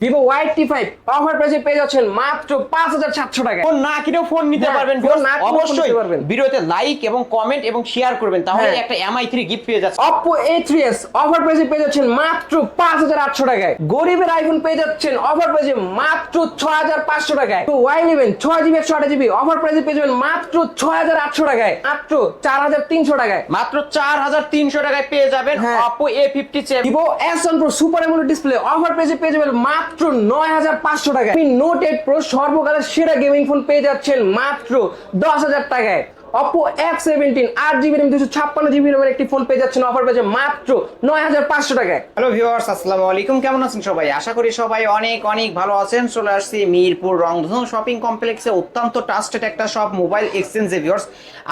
Vivo Y T five offer প্রাইসে পেয়ে যাচ্ছেন মাত্র পাঁচ হাজার সাতশো টাকা। ফোন না কিনেও ফোন নিতে হ্যাঁ, পারবেন ফোন না অবশ্যই। ভিডিওতে লাইক এবং কমেন্ট এবং শেয়ার করবেন। তাহলে হ্যাঁ। একটা এমআই থ্রি গিফট পেয়ে যাচ্ছে Oppo A three S offer প্রাইসে পেয়ে যাচ্ছেন মাত্র পাঁচ হাজার আটশো টাকায়। গরিবের আইফোন পেয়ে যাচ্ছেন অফার প্রাইসে মাত্র ছয় হাজার পাঁচশো টাকায়। তো ওয়াই নেবেন ছয় জিবি একশো আঠাশ জিবি অফার প্রাইসে পেয়ে যাবেন মাত্র ছয় হাজার আটশো টাকায়। মাত্র চার হাজার তিনশো টাকায়। মাত্র চার হাজার তিনশো টাকায় পেয়ে যাবেন হ্যাঁ। Oppo A fifty seven Vivo S one Pro super AMOLED display offer প্রাইসে পেয়ে যাবেন মাত্র নয় হাজার পাঁচশো টাকায়। নোট এইট প্রো সর্বকালের সেরা গেমিং ফোন পেয়ে যাচ্ছেন মাত্র দশ হাজার টাকায়। অপো এফ সেভেন্টিন আট জিবি র্যাম দুশো ছাপ্পান্ন জিবি র্যামের একটি ফোন পেয়ে যাচ্ছেন। অফার পেয়েছে মাত্র নয় হাজার পাঁচশো টাকায়। হ্যালো ভিউয়ার্স আসসালামু আলাইকুম। কেমন আছেন সবাই? আশা করি সবাই অনেক অনেক ভালো আছেন। চলে আসছি মিরপুর রংধনু শপিং কমপ্লেক্সে অত্যন্ত ট্রাস্টেড একটা সব মোবাইল এক্সচেঞ্জে ভিউয়ার্স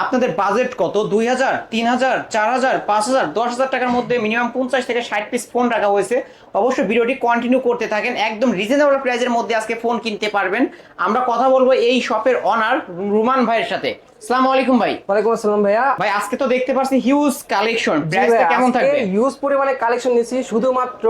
আপনাদের বাজেট কত? দুই হাজার, তিন হাজার, চার হাজার, পাঁচ হাজার, দশ হাজার টাকার মধ্যে মিনিমাম পঞ্চাশ থেকে ষাট পিস ফোন রাখা হয়েছে। অবশ্যই ভিডিওটি কন্টিনিউ করতে থাকেন। একদম রিজনেবল প্রাইসের মধ্যে আজকে ফোন কিনতে পারবেন। আমরা কথা বলব এই শপের অনার রুমান ভাইয়ের সাথে। আসসালামু আলাইকুম। ভাই। ওয়ালাইকুম আসসালাম ভাইয়া। ভাই আজকে তো দেখতে পাচ্ছি হিউজ কালেকশন প্রাইসটা কেমন থাকবে? ইউজ পরিমাণে কালেকশন নিয়েছি। শুধুমাত্র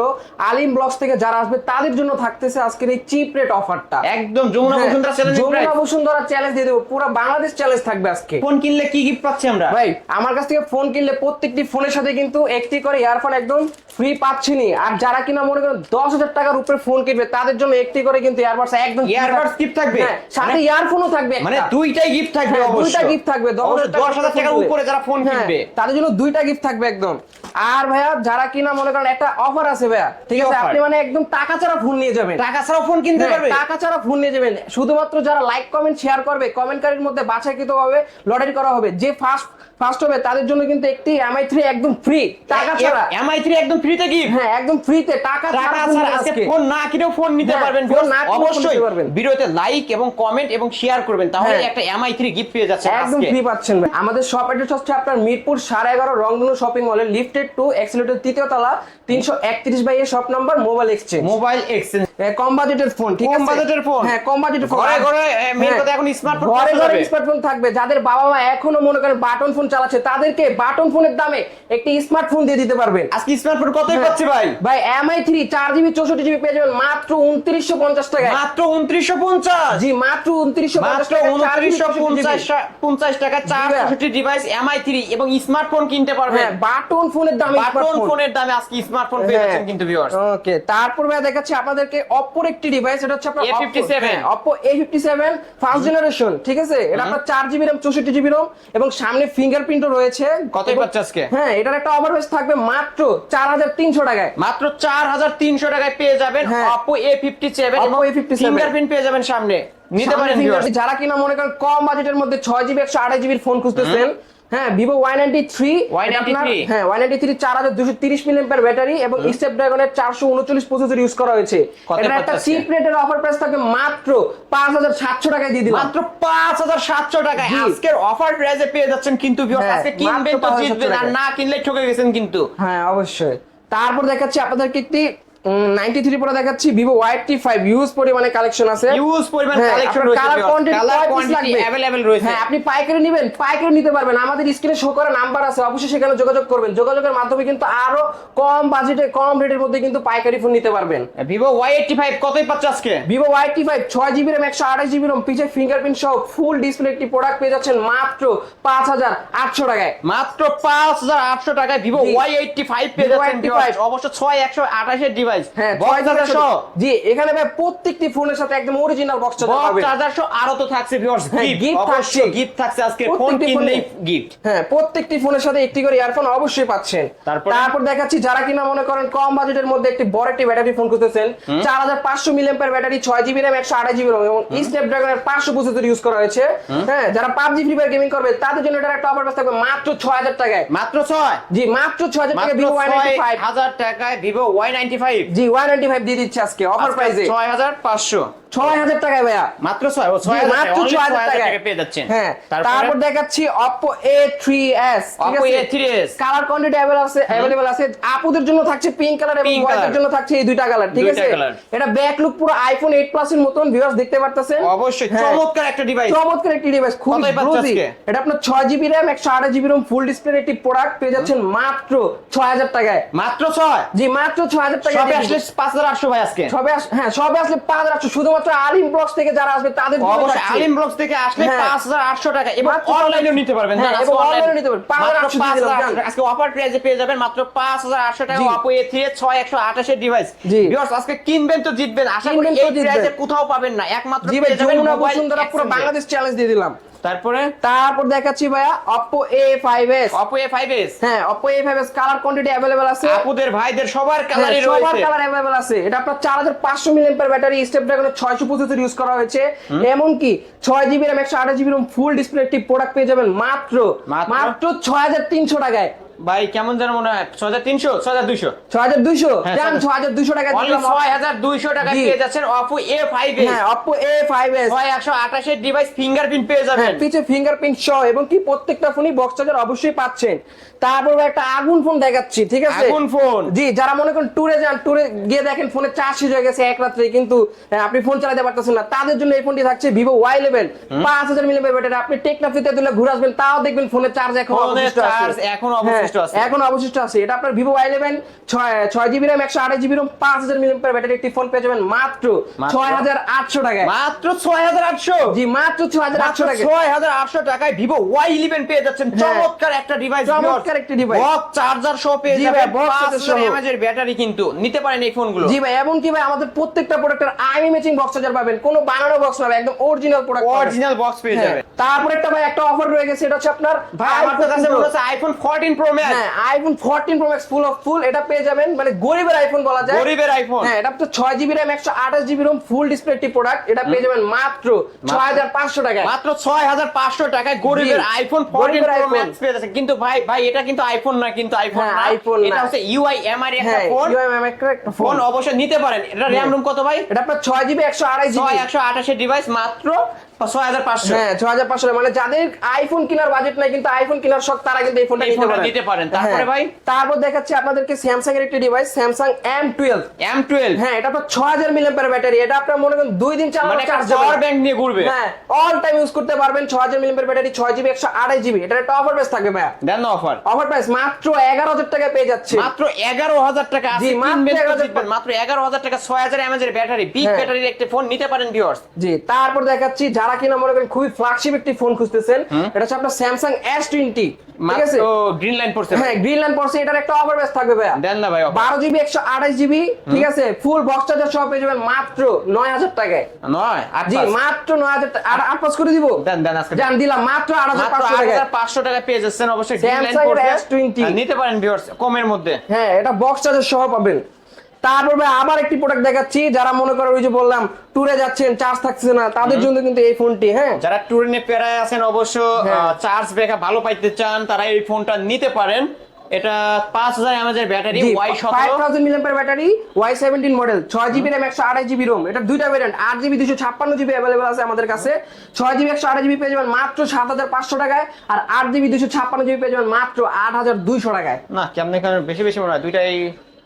আলিম ব্লগস থেকে যারা আসবে তাদের জন্য থাকতেছে আজকের এই চিপ রেট অফারটা একদম যমুনা বসুন্ধরা চ্যালেঞ্জ হ্যাঁ, যমুনা বসুন্ধরা চ্যালেঞ্জ দিয়ে দেবো। পুরো বাংলাদেশ চ্যালেঞ্জ থাকবে আজকে। ফোন কিনলে কি গিফট পাচ্ছি আমরা? ভাই আমার কাছ থেকে ফোন কিনলে প্রত্যেকটি ফোনের সাথে কিন্তু একটি করে ইয়ারফোন একদম ফ্রি পাচ্ছেনই আর যারা কিনা মনে করেন দশ হাজার টাকার উপরে ফোন কিনবে তাদের জন্য একটি করে কিন্তু ইয়ারবাডস একদম ইয়ারবাডস গিফট থাকবে? হ্যাঁ, সাথে মানে- ইয়ারফোনও থাকবে মানে। দুইটাই গিফট থাকবে হ্যাঁ, অবশ্যই দুইটা gift থাকবে, দশ হাজার টাকার উপরে যারা ফোন হ্যাঁ, কিনবে। তাদের জন্য দুইটা গিফট থাকবে একদম। আর ভাইয়া যারা কিনা মনে করেন একটা অফার আছে ভাইয়া ঠিক আছে আপনি মানে একদম টাকা ছাড়া ফোন নিয়ে যাবেন। টাকা ছাড়া ফোন কিনতে হ্যাঁ, পারবে? টাকা ছাড়া ফোন নিয়ে যাবেন। শুধুমাত্র যারা লাইক কমেন্ট শেয়ার করবে কমেন্টকারীর মধ্যে বাছাইকৃত ভাবে লটারি করা হবে। যে ফার্স্ট ফার্স্ট হবে তাদের জন্য কিন্তু একটি এমআই থ্রি একদম ফ্রি টাকা ছাড়া। এমআই থ্রি একদম ফ্রিতে গিফট হ্যাঁ একদম ফ্রিতে টাকা টাকা ছাড়া আজকে। ফোন না কিনেও ফোন নিতে হ্যাঁ, পারবেন ফোন না অবশ্যই নিতে পারবেন। ভিডিওতে লাইক এবং কমেন্ট এবং শেয়ার করবেন তাহলে হ্যাঁ। একটা এমআই থ্রি গিফট পেয়ে যাচ্ছে একদম ফ্রি পাচ্ছেন ভাই। আমাদের শপ অ্যাড্রেস হচ্ছে আপনার মিরপুর সাড়ে এগারো রংধনু শপিং মলে লিফটেড টু এক্সিলেটের তৃতীয় তলা তিনশো একত্রিশ by A shop number mobile exchange mobile exchange কম বাজেটের ফোন ঠিক কম বাজেটের ফোন? হ্যাঁ কম বাজেটের ফোন ঘরে ঘরে, হ্যাঁ, কথা এখন smartphone ঘরে ঘরে স্মার্টফোন থাকবে। যাদের বাবা মা এখনও মনে করেন বাটন ফোন চালাচ্ছে তাদেরকে বাটন ফোনের দামে একটি স্মার্টফোন দিয়ে দিতে পারবেন। আজকে স্মার্টফোন কতই হ্যাঁ। পাচ্ছি ভাই ভাই এমআই থ্রি চার জিবি চৌষট্টি জিবি পেয়ে যাবেন মাত্র উনত্রিশশো পঞ্চাশ টাকায়। মাত্র উনত্রিশশো পঞ্চাশ? জি মাত্র উনত্রিশশো মাত্র উনত্রিশশো পঞ্চাশ পঞ্চাশ টাকা চার। চৌষট্টি ডিভাইস এমআই থ্রি এবং স্মার্টফোন কিনতে পারবেন। হ্যাঁ বাটন ফোনের দামে বাটন ফোনের দামে আজকে স্মার্টফোন পেয়ে যাচ্ছেন কিন্তু ভিউয়ার্স ওকে তারপর ভাই দেখাচ্ছি আপনাদেরকে অপোর একটি ডিভাইস এটা হচ্ছে আপনার A57 Oppo A fifty seven first generation ঠিক আছে? এটা আপনার চার জিবি র্যাম চৌষট্টি জিবি রোম এবং সামনে ফিঙ্গারপ্রিন্টও রয়েছে। কত পাচ্ছে আজকে? হ্যাঁ এটার একটা অফার প্রাইস থাকবে মাত্র চার হাজার তিনশো টাকায়। মাত্র চার হাজার তিনশো টাকায় পেয়ে যাবেন হ্যাঁ। Oppo এবং A57 ফিঙ্গারপ্রিন্ট পেয়ে যাবেন সামনে। নিতে পারেন যারা কিনা মনে করেন কম বাজেটের মধ্যে ছয় জিবি একশো আঠাশ জিবির ফোন খুঁজতেছেন হ্যাঁ Vivo Y ninety three Y93 হ্যাঁ ওয়াই নাইনটি থ্রি চার হাজার দুশো তিরিশ মিলিয়ন ব্যাটারি এবং স্টেপ ড্রাগনের চারশো উনচল্লিশ প্রসেসর ইউজ করা হয়েছে। এটা একটা চিপ রেটের অফার প্রাইস থাকবে মাত্র পাঁচ হাজার সাতশো টাকায় দিয়ে দিলাম। মাত্র পাঁচ হাজার সাতশো টাকায়। আজকের অফার প্রাইসে পেয়ে যাচ্ছেন কিন্তু। হ্যাঁ, আজকে কিনবেন তো জিতবেন আর না কিনলে ঠকে গেছেন কিন্তু। হ্যাঁ অবশ্যই। তারপর দেখাচ্ছি আপনাদেরকে একটি নাইনটি থ্রি পরে দেখাচ্ছি ভিভো ওয়াইটি ফাইভ ইউজ পরিমাণে কালেকশন আছে। ইউজ পরিমাণ কালেকশন কালার কোয়ান্টিটি অ্যাভেলেবেল রয়েছে। হ্যাঁ আপনি পাইকারি নেবেন পাইকারি নিতে পারবেন। আমাদের স্ক্রিনে শো করা নাম্বার আছে অবশ্যই সেখানে যোগাযোগ করবেন। যোগাযোগের মাধ্যমে কিন্তু আরও কম বাজেটে কম রেটের মধ্যে কিন্তু পাইকারি ফোন নিতে পারবেন। ভিভো ওয়াই এইটটি ফাইভ কতই পাচ্ছে আজকে? ভিভো ওয়াই টি ফাইভ ছয় জিবি র্যাম একশো আঠাশ জিবি রম পিছে ফিঙ্গারপ্রিন্ট সহ ফুল ডিসপ্লে একটি প্রোডাক্ট পেয়ে যাচ্ছেন মাত্র পাঁচ হাজার আটশো টাকায়। মাত্র পাঁচ হাজার আটশো টাকায় ভিভো। ওয়াই এইটটি ফাইভ পেয়ে যাচ্ছেন অবশ্য ছয় একশো আঠাশের ডিভাইস হ্যাঁ চার্জার সহ জি এখানে ভাই প্রত্যেকটি ফোনের সাথে একদম অরিজিনাল বক্স চার্জার পাবেন আরও তো থাকছে ভিউয়ার্স হ্যাঁ, গিফট থাকছে। গিফট থাকছে আজকে ফোন কিনলেই গিফট হ্যাঁ প্রত্যেকটি ফোনের সাথে একটি করে ইয়ারফোন অবশ্যই পাচ্ছেন। তারপর? দেখাচ্ছি যারা কিনা মনে করেন কম বাজেটের মধ্যে একটি বড় একটি ব্যাটারি ফোন খুঁজতেছেন চার হাজার পাঁচশো মিলিয়ন ব্যাটারি ছয় জিবি র্যাম একশো আঠাশ জিবি এবং স্ন্যাপড্রাগনের পাঁচশো প্রসেসর ইউজ করা হয়েছে। হ্যাঁ যারা পাবজি ফ্রি ফায়ার গেমিং করবে তাদের জন্য এটা একটা অফার থাকবে মাত্র ছয় হাজার টাকায়। মাত্র ছয়? জি মাত্র ছয় হাজার টাকা মাত্র ভিভো ওয়াই নাইনটি ছয় ফাইভ হাজার টাকায় Vivo Y ninety five G Y ninety five দিয়ে দিচ্ছে আজকে অফার প্রাইসে ছয় হাজার পাঁচশো। ছয় হাজার টাকায় ভাইয়া। মাত্র ছয় মাত্র ছয় হাজার টাকায় পেয়ে যাচ্ছেন। হ্যাঁ তারপর? দেখাচ্ছি Oppo A three S Oppo A three S colour quantity available আছে অ্যাভেলেবল আছে। আপুদের জন্য থাকছে পিঙ্ক কালার এবং হোয়াইটের জন্য থাকছে এই দুইটা কালার ঠিক আছে? এটা ব্যাক লুক পুরো আইফোন এইট প্লাস এর মতন ভিউয়ার্স দেখতে পারতেছেন। অবশ্যই হ্যাঁ। চমৎকার একটা ডিভাইস চমৎকার একটি ডিভাইস খুবই ব্লুজি এটা আপনার ছয় জিবি র্যাম একশো আঠাশ জিবি রোম ফুল ডিসপ্লে একটি প্রোডাক্ট পেয়ে যাচ্ছেন মাত্র ছয় হাজার টাকায়। মাত্র ছয়? জি মাত্র ছয় হাজার টাকা সবে আসলে পাঁচ হাজার আটশো ভাই আজকে। সবে হ্যাঁ সবে আসলে পাঁচ হাজার আটশো শুধু শুধুমাত্র আলিম ব্লগস থেকে যারা আসবে তাদের অবশ্যই আলিম ব্লগস থেকে আসলে হ্যাঁ। পাঁচ হাজার আটশো টাকা এবং অনলাইনেও নিতে পারবেন হ্যাঁ, এবং এও নিতে পারবেন। আটশো টাকা। আজকে অফার প্রাইসে পেয়ে যাবেন মাত্র পাঁচ হাজার আটশো টাকা জি। অপো এ থ্রি ছয় একশো আঠাশের ডিভাইস। আজকে কিনবেন তো জিতবেন আশা করি এই। প্রাইসে কোথাও পাবেন না একমাত্র পেয়ে যাবেন মোবাইল পুরো বাংলাদেশ চ্যালেঞ্জ দিয়ে দিলাম তারপরে তারপর দেখাচ্ছি ভাইয়া Oppo A5s Oppo A five S হ্যাঁ Oppo A5s colour quantity available আছে আপুদের ভাইদের সবার হ্যাঁ, কালারই সবার রয়েছে কালার अवेलेबल আছে এটা আপনার 4500 মিলিঅ্যাম্পিয়ার ব্যাটারি স্ন্যাপড্রাগনের 625 ইউজ করা হয়েছে এমনকি 6 GB RAM 128 GB ROM full display একটি প্রোডাক্ট পেয়ে যাবেন মাত্র মাত্র? মাত্র 6300 টাকায় ভাই কেমন যেন মনে হয়? ছয় হাজার তিনশো ছয় হাজার দুইশো? 6200 হ্যাঁ, জান 6200 টাকা অনলি দিলাম। ছয় হাজার দুইশো টাকা। পেয়ে যাচ্ছেন অপো এ ফাইভ এস হ্যাঁ Oppo A5s ছয় একশো আঠাশের ডিভাইস ফিঙ্গারপ্রিন্ট পেয়ে হ্যাঁ যাবেন পিছে ফিঙ্গারপ্রিন্ট সহ এবং কি প্রত্যেকটা ফোনই বক্স চার্জার অবশ্যই পাচ্ছেন। তারপর একটা আগুন ফোন দেখাচ্ছি ঠিক আছে? আগুন ফোন। জি যারা মনে করেন ট্যুরে যান ট্যুরে গিয়ে দেখেন ফোনে চার্জ শেষ হয়ে গেছে এক রাত্রে কিন্তু আপনি ফোন চালাতে পারতেছেন না। তাদের জন্য এই ফোনটি থাকছে ভিভো ওয়াই ইলেভেন পাঁচ হাজার মিলিমিটার ব্যাটারি আপনি টেকনাফিতে দিলে ঘুরে আসবেন তাও দেখবেন ফোনের চার্জ এখন চার্জ এখনও অবশিষ্ট হ্যাঁ, আছে। এখন অবশিষ্ট আছে। এটা আপনার ভিভো ওয়াই ইলেভেন ছয় জিবি র্যাম একশো আড়াই জিবি পাঁচ হাজার মিলিমিটার ব্যাটারি একটি ফোন পেয়ে যাবেন মাত্র? ছয় হাজার আটশো টাকায়। মাত্র ছয় হাজার আটশো? জি মাত্র ছয় হাজার আটশো টাকা ছয় হাজার আটশো টাকায় ভিভো ওয়াই ইলেভেন পেয়ে যাচ্ছেন। হ্যাঁ। চমৎকার একটা ডিভাইস চমৎকার একটি device। চার্জার সহ পেয়ে জি যাবেন। পাঁচ হাজার ব্যাটারি কিন্তু। নিতে পারেন এই ফোনগুলো জি ভাই এমন কি ভাই আমাদের প্রত্যেকটা প্রোডাক্টের আইমি ম্যাচিং বক্স চার্জার পাবেন। কোনো বানানো বক্স পাবেন একদম অরিজিনাল প্রোডাক্ট অরিজিনাল বক্স পেয়ে যাবেন। তারপর একটা ভাই একটা অফার রয়ে গেছে। এটা হচ্ছে আপনার ভাই আমার কাছে মনে হচ্ছে আইফোন ফোরটিন প্রো ম্যাক্স হ্যাঁ iPhone 14 pro max full of full এটা পেয়ে যাবেন মানে গরিবের আইফোন বলা যায়। গরিবের আইফোন হ্যাঁ এটা তো 6 GB RAM 128 GB ROM full display একটি প্রোডাক্ট এটা পেয়ে যাবেন মাত্র 6500 টাকায়। মাত্র ছয় হাজার পাঁচশো টাকায় গরিবের আইফোন ফোরটিন গরিবের প্রো ম্যাক্স পেয়ে যাচ্ছেন। কিন্তু ভাই ভাই এটা কিন্তু আইফোন না কিন্তু আইফোন হ্যাঁ, না। iPhone এটা হচ্ছে ইউআই এমআর একটা ফোন UMM একটা ফোন অবশ্যই নিতে পারেন। এটা র্যাম রুম কত ভাই? এটা আপনার 6 জিবি 128 জিবি ছয় একশো আঠাশের ডিভাইস মাত্র হ্যাঁ মানে। তারপরে হ্যাঁ। তারপর দেখাচ্ছি আপনাদেরকে স্যামসাং এর একটি device Samsung M twelve M twelve হ্যাঁ এটা আপনার ছয় হাজার মিলিয়াম্পিয়ার ব্যাটারি এটা আপনার মনে করেন দুই দিন মানে চালানো পাওয়ার ব্যাংক নিয়ে ঘুরবে। হ্যাঁ অল টাইম ইউজ করতে পারবেন ছয় হাজার মিলিয়াম্পিয়ার ব্যাটারি ছয় জিবি একশো আড়াই জিবি এটা একটা অফার প্রাইস থাকবে ভাইয়া। দেন অফার অফার প্রাইস মাত্র এগারো হাজার টাকায় পেয়ে যাচ্ছে মাত্র এগারো হাজার টাকা জি, মাত্র কিনবেন তো 11,000 জিতবেন। মাত্র এগারো হাজার টাকা ছয় হাজার এমএজের ব্যাটারি বিগ হ্যাঁ। ব্যাটারির একটি ফোন নিতে পারেন ভিউয়ার্স জি তারপর দেখাচ্ছি যারা কিনা মনে করেন খুবই ফ্ল্যাগশিপ একটি ফোন খুঁজতেছেন এটা হচ্ছে আপনার স্যামসাং এস টোয়েন্টি ঠিক আছে? গ্রিন লাইন পড়ছে। হ্যাঁ গ্রিন ল্যান্ড পড়ছে এটার একটা অফার থাকবে ভাইয়া। দেন না ভাই বারো জিবি একশো আঠাশ জিবি ঠিক আছে? ফুল বক্স চার্জার সহ পেয়ে যাবেন মাত্র নয় হাজার টাকায়। নয় জি মাত্র নয় হাজার আর আট পাঁচ করে দিব? দেন দেন আজকে জান দিলাম মাত্র আট হাজার পাঁচশো আট টাকায় পাঁচশো টাকা পেয়ে যাচ্ছেন। অবশ্যই গ্রিন লাইন পড়ছে। নিতে পারেন ভিউয়ার্স কমের মধ্যে। হ্যাঁ এটা বক্স চার্জার সহ পাবেন। তারপর আবার একটি প্রোডাক্ট দেখাচ্ছি যারা মনে করো ওই যে বললাম ট্যুরে যাচ্ছেন চার্জ থাকছে না তাদের জন্য কিন্তু এই ফোনটি হ্যাঁ। যারা ট্যুরে নিয়ে পেরায় আছেন অবশ্য। চার্জ ব্যাকআপ ভালো পাইতে চান তারা এই ফোনটা নিতে পারেন। এটা পাঁচ হাজার এমএজের ব্যাটারি জি Y five thousand milliampere battery Y seventeen model ছয় জিবি র্যাম একশো আড়াই জিবি রোম এটা দুইটা আট জিবি দুশো ছাপ্পান্ন জিবি অ্যাভেলেবল আছে আমাদের কাছে। ছয় জিবি একশো আড়াই জিবি পেয়ে যাবেন মাত্র সাত হাজার পাঁচশো টাকায় আর আট জিবি দুশো ছাপ্পান্ন জিবি পেয়ে যাবেন মাত্র আট হাজার দুইশো টাকায়। না কেমন বেশি বেশি মনে হয় দুইটাই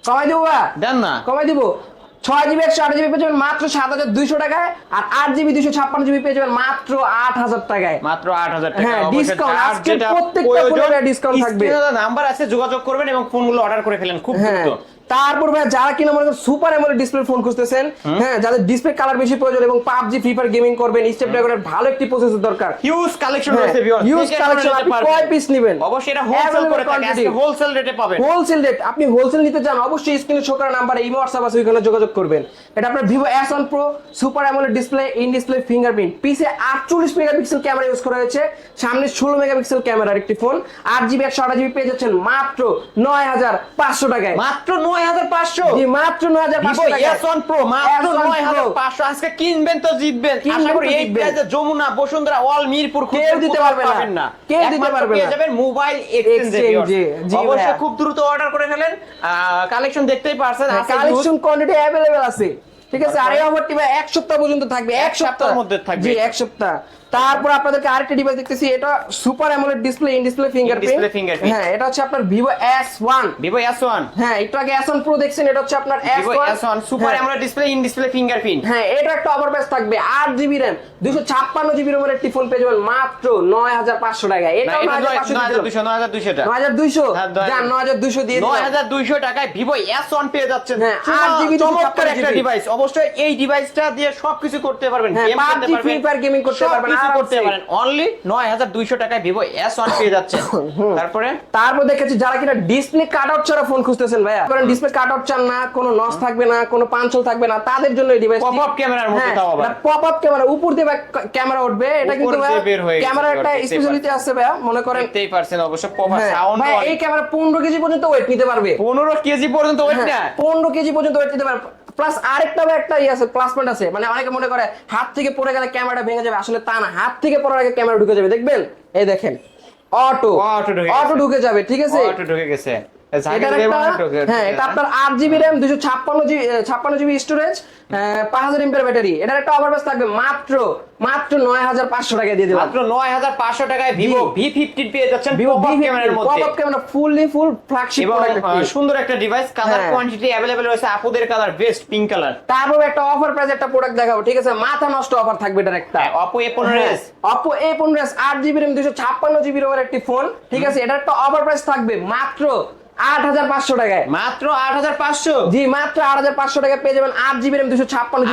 কমাই দেবো বা? দেন না। কমাই দিব। ছয় জিবি একশো আট জিবি পেয়ে যাবেন মাত্র সাত হাজার দুইশো টাকায় আর আট জিবি দুইশো ছাপ্পান্ন জিবি পেয়ে যাবেন মাত্র আট হাজার টাকায়। মাত্র আট হাজার টাকা। হ্যাঁ, আজকের যেটা প্রত্যেকটা ডিসকাউন্ট থাকবে। নাম্বার আছে যোগাযোগ করবেন এবং ফোনগুলো অর্ডার করে ফেলেন। খুব হ্যাঁ। দ্রুত তারপর ভাই যারা কিনা মনে করেন সুপার অ্যামোলেড ডিসপ্লে ফোন খুঁজতেছেন হ্যাঁ যাদের ডিসপ্লে কালার বেশি প্রয়োজন এবং পাবজি ফ্রি ফায়ার গেমিং করবেন স্ন্যাপড্রাগনের ভালো একটি প্রসেসর দরকার। হিউজ কালেকশন রয়েছে ভিউয়ার্স huge collection, আপনি কয় piece নিবেন? অবশ্যই এটা হোলসেল করে থাকে আজকে হোলসেল রেটে পাবেন। হোলসেল রেট আপনি হোলসেল নিতে চান অবশ্যই স্ক্রিনে শো করা নাম্বারে ইমো হোয়াটসঅ্যাপ আছে ওইখানে যোগাযোগ করবেন। এটা আপনার S one pro super AMOLED display in display fingerprint পিছে আটচল্লিশ মেগাপিক্সেল ক্যামেরা ইউজ করা হয়েছে সামনে ষোলো মেগাপিক্সেল ক্যামেরার একটি ফোন আট জিবি একশো আট জিবি পেয়ে যাচ্ছেন মাত্র নয় হাজার পাঁচশো টাকায়। মাত্র নয় হাজার পাঁচশো। জি মাত্র নয় হাজার ভিভো পাঁচশো টাকায় এস ওয়ান প্রো মাত্র S1 নয় হাজার Pro। পাঁচশো। আজকে কিনবেন তো জিতবেন। আশা করি এই প্রাইসে যমুনা বসুন্ধরা অল মিরপুর কেউ দিতে কোথাও না। কেউ দিতে একমাত্র না। যাবেন মোবাইল Exchange এক্সচেঞ্জ এ, জি অবশ্যই খুব দ্রুত অর্ডার করে ফেলেন। কালেকশন দেখতেই পারছেন। কালেকশন কোয়ান্টিটি অ্যাভেলেবেল আছে। ঠিক আছে? আর এই অফারটি এক সপ্তাহ পর্যন্ত থাকবে। এক এক সপ্তাহের মধ্যে থাকবে। জি এক সপ্তাহ। তারপর আপনাদেরকে আরেকটা ডিভাইস দেখতেছি এটা super AMOLED display in display fingerprint হ্যাঁ এটা হচ্ছে আপনার Vivo S1 Vivo S one হ্যাঁ একটু আগে S1 Pro দেখছেন এটা হচ্ছে আপনার S1 এস ওয়ান সুপার হ্যাঁ। আমরা ডিসপ্লে ইন ডিসপ্লে ফিঙ্গারপ্রিন্ট হ্যাঁ এটা একটা প্রাইস থাকবে আট জিবি র্যাম দুশো ছাপ্পান্ন জিবি রোমের একটি ফোন পেয়ে যাবেন মাত্র নয় হাজার পাঁচশো টাকায় এটা নয় হাজার পাঁচশো নয় হাজার দুশো নয় হাজার দুশো টাকা। নয় হাজার দুইশো? হ্যাঁ, নয় যান নয় হাজার দুইশো দিয়ে নয় দিলাম। হাজার দুইশো টাকায় ভিভো এস ওয়ান পেয়ে যাচ্ছেন। হ্যাঁ, চমৎকার 8 GB চমৎকার একটা ডিভাইস অবশ্যই এই ডিভাইসটা দিয়ে সবকিছু করতে পারবেন হ্যাঁ, গেম খেলতে PUBG, পারবেন Free Fire gaming করতে পারবেন, সবকিছু করতে পারেন। অনলি নয় হাজার দুইশো টাকায় ভিভো এস ওয়ান পেয়ে যাচ্ছেন। তারপরে? তারপর দেখেছি যারা কিনা ডিসপ্লে কাট আউট ছাড়া ফোন খুঁজতেছেন ভাইয়া। কারণ ডিসপ্লে কাট আউট চান না কোনো নস থাকবে না কোনো পাঞ্চল থাকবে না তাদের জন্য এই ডিভাইস Pop-up camera র মধ্যে তাও আবার। পপ আপ ক্যামেরা উপর দিয়ে ক্যামেরা উঠবে। এটা কিন্তু হয়ে ক্যামেরা একটা স্পেশালিটি আছে ভাইয়া মনে করেন দেখতেই পারছেন অবশ্য পপা হ্যাঁ, সাউন্ড ভাই এই ক্যামেরা পনেরো কেজি পর্যন্ত ওয়েট নিতে পারবে। পনেরো কেজি পর্যন্ত ওয়েট না পনেরো কেজি পর্যন্ত ওয়েট নিতে পারবে। প্লাস আরেকটা একটা ইয়ে আছে প্লাস পয়েন্ট আছে। মানে অনেকে মনে করে হাত থেকে পড়ে গেলে ক্যামেরাটা ভেঙে যাবে আসলে তা না। হাত থেকে পড়ার আগে ক্যামেরা ঢুকে যাবে দেখবেন? এই দেখেন। অটো অটো ঢুকে যাবে ঠিক আছে? অটো ঢুকে গেছে। হ্যাঁ এটা আপনার আট জিবি র্যাম দুশো ছাপ্পান্ন জিবি ছাপ্পান্ন জিবি স্টোরেজ পাঁচ হাজার এমপের ব্যাটারি এটার একটা ওভার থাকবে মাত্র মাত্র নয় হাজার পাঁচশো টাকা দিয়ে দিলাম। মাত্র নয় হাজার পাঁচশো টাকায় ভিভো ভি ফিফটিন পেয়ে যাচ্ছেন ভিভো pop-up ক্যামেরার মধ্যে। Pop camera fully full flagship সুন্দর একটা ডিভাইস কালার হ্যাঁ। কোয়ান্টিটি অ্যাভেলেবেল রয়েছে আপুদের কালার বেস্ট পিঙ্ক কালার তারপর একটা অফার প্রাইস একটা প্রোডাক্ট দেখাবো ঠিক আছে? মাথা নষ্ট অফার থাকবে এটার একটা। অপো এ পনেরো এস অপো এ পনেরো আট জিবি র্যাম দুশো ছাপ্পান্ন জিবি একটি ফোন ঠিক আছে? এটার একটা অফার প্রাইস থাকবে মাত্র আট হাজার পাঁচশো টাকায়। মাত্র আট হাজার পাঁচশো? জি মাত্র আট হাজার পাঁচশো টাকায় পেয়ে যাবেন আট জিবি র্যাম দুশো ছাপ্পান্ন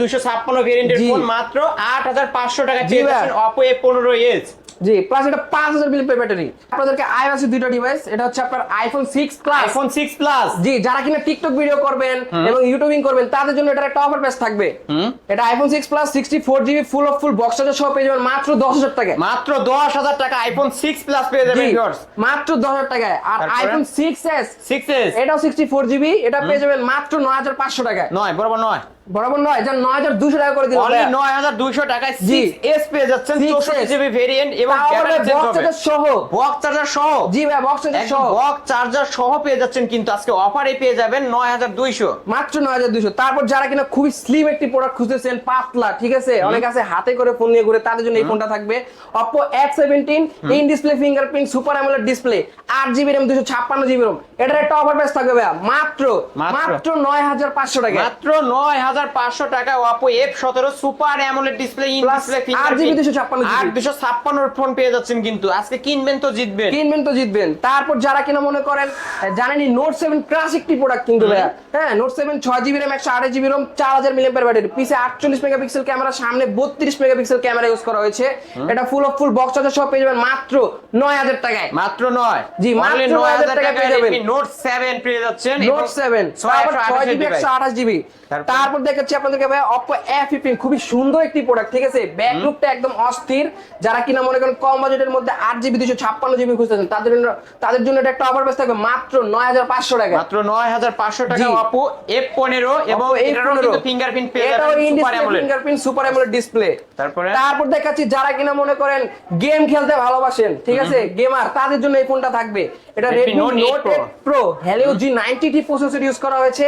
দুশো ছাপ্পান্ন ভেরিয়েন্টের ফোন মাত্র আট হাজার পাঁচশো টাকা পেয়ে যাচ্ছেন অপো এ পনেরো এস জি প্লাস এটা পাঁচ হাজার মিলি ব্যাটারি আপনাদেরকে আই আছে দুইটা ডিভাইস এটা হচ্ছে আপনার iPhone six plus iPhone six plus জি যারা কিনা টিকটক ভিডিও করবেন এবং ইউটিউবিং করবেন তাদের জন্য এটার একটা অফার প্রাইস থাকবে। এটা iPhone six plus sixty four GB full of full box charger সহ পেয়ে যাবেন মাত্র দশ হাজার টাকায়। মাত্র দশ হাজার টাকা আইফোন সিক্স প্লাস পেয়ে যাবেন মাত্র দশ হাজার টাকায়। আর iPhone six S six S এটাও সিক্সটি ফোর জিবি এটা পেয়ে যাবেন মাত্র নয় হাজার পাঁচশো টাকায়। নয় বরাবর নয়। বরাবর নয় নয় হাজার দুশো টাকা করে নয় হাজার দুইশো টাকায়। সিক্স এস পেয়ে যাচ্ছেন চৌষট্টি জিবি ভেরিয়েন্ট এবং বক্স চার্জার সহ। বক্স চার্জার সহ। জি ভাই বক্স চার্জার সহ। বক্স চার্জার সহ পেয়ে যাচ্ছেন কিন্তু আজকে অফারে পেয়ে যাবেন নয় হাজার দুইশো। মাত্র নয় হাজার দুশো তারপর যারা কিনা খুবই স্লিম একটি প্রোডাক্ট খুঁজতেছেন পাতলা ঠিক আছে? অনেক আছে হাতে করে ফোন নিয়ে ঘুরে তাদের জন্য এই ফোনটা থাকবে। Oppo F seventeen in display fingerprint super AMOLED display আট জিবি র্যাম দুশো ছাপ্পান্ন জিবি রোম এটার একটা অফার প্রাইস থাকবে ভাইয়া। মাত্র মাত্র। মাত্র নয় হাজার পাঁচশো টাকা মাত্র নয় হাজার পাঁচশো টাকা অপো এফ সতেরো super AMOLED display in display 8GB 256 আট দুশো ছাপ্পান্ন ফোন পেয়ে যাচ্ছেন কিন্তু। আজকে কিনবেন তো জিতবেন। কিনবেন তো জিতবেন। তারপর যারা কিনা মনে করেন আহ, জানেনই নোট সেভেন ক্লাস একটি প্রোডাক্ট কিন্তু ভাইয়া। হ্যাঁ নোট সেভেন ছয় জিবি র্যাম একশো আঠাশ জিবি রোম চার হাজার মিলিয়ামের ব্যাটারি পিছে আটচল্লিশ মেগাপিক্সেল ক্যামেরা সামনে বত্রিশ মেগাপিক্সেল ক্যামেরা ইউজ করা হয়েছে। এটা full of full box charger সহ পেয়ে যাবেন মাত্র নয় হাজার টাকায়। মাত্র নয়। জি, মাত্র Only 9,000 টাকা পেয়ে যাবেন। নোট সেভেন পেয়ে যাচ্ছেন। নোট সেভেন ছয় জিবি। একশো আঠাশ জিবি। তারপর? দেখাচ্ছি আপনাদেরকে ভাই অপো এফ ফিফটিন খুবই সুন্দর একটি প্রোডাক্ট ঠিক আছে? ব্যাক লুকটা একদম অস্থির। যারা কিনা মনে করেন কম বাজেটের মধ্যে আট জিবি দুশো ছাপ্পান্ন জিবি খুঁজতেছেন তাদের জন্য তাদের জন্য এটা একটা অফার পেস থাকবে মাত্র নয় হাজার পাঁচশো টাকা। মাত্র নয় হাজার পাঁচশো টাকা অপো এফ পনেরো এবং এটারও ফিঙ্গারপ্রিন্ট পেয়ে এটাও ফিঙ্গারপ্রিন্ট সুপার অ্যামোলেড ডিসপ্লে তারপরে? তারপর দেখাচ্ছি যারা কিনা মনে করেন গেম খেলতে ভালোবাসেন ঠিক আছে? গেমার তাদের জন্য এই ফোনটা থাকবে। এটা Redmi Note 8 Note Pro। 8 Pro Helio G90T processor use করা হয়েছে।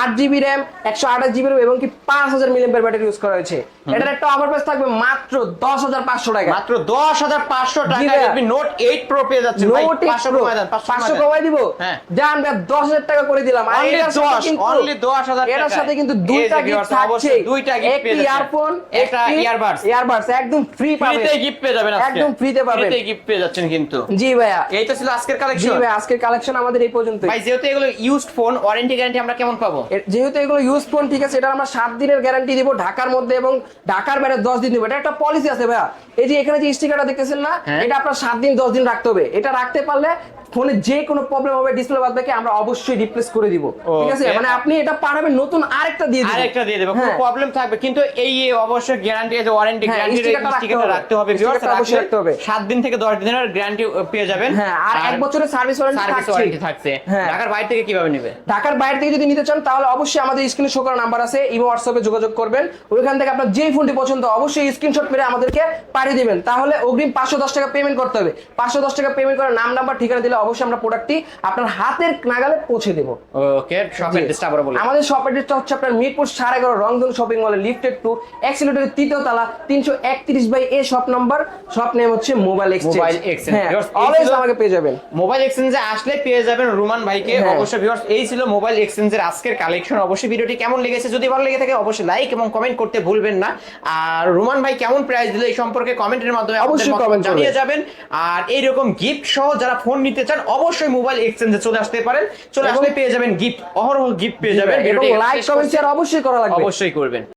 8 জিবি RAM 128 জিবি এবং কি 5000 মিলিঅ্যাম্পিয়ার ব্যাটারি ইউজ করা হয়েছে। এটার একটা অফার প্রাইস থাকবে মাত্র 10500 টাকা। মাত্র দশ হাজার পাঁচশো টাকা। রেডমি নোট এইট প্রো পেয়ে যাচ্ছেন নোট পাঁচশো দেন, পাঁচশো কমাই দিব। হ্যাঁ। জান ভাই 10000 টাকা করে দিলাম। আর Only এটার সাথে 10, কিন্তু only 10,000 এটার সাথে কিন্তু দুইটা গিফট থাকছে। দুইটা gift একটি ইয়ারফোন একটা earbuds। ইয়ারবাডস একদম ফ্রি পাবেন। ফ্রিতে গিফট পেয়ে যাবেন একদম ফ্রিতে পাবেন। ফ্রিতে গিফট পেয়ে যাচ্ছেন কিন্তু। জি ভাইয়া। এই তো ছিল আজকের জি কালেকশন ভাই আজকের কালেকশন আমাদের এই পর্যন্ত ভাই যেহেতু এগুলো ইউজড ফোন ওয়ারেন্টি গ্যারান্টি আমরা কেমন পাবো? যেহেতু এগুলো ইউজ ফোন ঠিক আছে এটা আমরা সাত দিনের গ্যারান্টি দিব ঢাকার মধ্যে এবং ঢাকার বাইরে দশ দিন দিব। এটা একটা পলিসি আছে ভাইয়া। এই যে এখানে যে স্টিকারটা দেখতেছেন না হ্যাঁ। এটা আপনার সাত দিন দশ দিন রাখতে হবে। এটা রাখতে পারলে ফোনে যে কোনো প্রবলেম হবে ডিসপ্লে বাদ বাকি আমরা অবশ্যই রিপ্লেস করে দিব। ঠিক আছে? মানে আপনি এটা পাঠাবেন নতুন আরেকটা দিয়ে দিবেন। আরেকটা দিয়ে দেবো কোনো হ্যাঁ। প্রবলেম থাকবে কিন্তু এই অবশ্যই গ্যারান্টি আছে ওয়ারেন্টি হ্যাঁ, গ্যারান্টি স্টিকারটা রাখতে হবে। রাখতে হবে স্টিকারটা অবশ্যই রাখতে হবে। সাত দিন থেকে দশ দিনের গ্যারান্টি পেয়ে যাবেন। হ্যাঁ আর এক বছরের সার্ভিস ওয়ারেন্টি সার্ভিস থাকছে। ওয়ারেন্টি থাকছে। হ্যাঁ। ঢাকার বাইরে থেকে কীভাবে নেবে? ঢাকার বাইরে থেকে যদি নিতে চান তাহলে অবশ্যই আমাদের স্ক্রিনে শো করা নাম্বার আছে ইমো হোয়াটসঅ্যাপে যোগাযোগ করবেন। ওইখান থেকে আপনার যেই ফোনটি পছন্দ অবশ্যই স্ক্রিনশট মেরে আমাদেরকে পাঠিয়ে দিবেন। তাহলে অগ্রিম পাঁচশো দশ টাকা পেমেন্ট করতে হবে। পাঁচশো দশ টাকা পেমেন্ট করে নাম নাম্বার ঠিকানা দিলে অবশ্যই আমরা প্রোডাক্টটি আপনার হাতের নাগালে পৌঁছে দেবো। Okay shop. অ্যাড্রেসটা আবার বলি। আমাদের শপ অ্যাড্রেসটা হচ্ছে আপনার মিরপুর সাড়ে এগারো রংধনু শপিং মলে লিফটেড টু এক্সিলেটরের তৃতীয় তলা তিনশো একত্রিশ by A shop number shop name হচ্ছে মোবাইল এক্সচেঞ্জ। হ্যাঁ এই অলওয়েজ ছিল- আমাকে পেয়ে যাবেন। মোবাইল এক্সচেঞ্জে আসলে পেয়ে যাবেন রুমান ভাইকে। হ্যাঁ। অবশ্যই ভিউয়ার্স এই ছিল মোবাইল এক্সচেঞ্জের আজকের কালেকশন অবশ্যই ভিডিওটি কেমন লেগেছে যদি ভালো লেগে থাকে অবশ্যই লাইক এবং কমেন্ট করতে ভুলবেন না। আর রুমান ভাই কেমন প্রাইস দিল এই সম্পর্কে কমেন্টের মাধ্যমে অবশ্যই comment জানিয়ে যাবেন। আর এইরকম গিফট সহ যারা ফোন নিতে চান অবশ্যই মোবাইল এক্সচেঞ্জে চলে আসতে পারেন। চলে আসলে পেয়ে যাবেন গিফট অহরহ গিফট পেয়ে যাবেন। এবং লাইক কমেন্ট শেয়ার অবশ্যই করা লাগবে। অবশ্যই করবেন।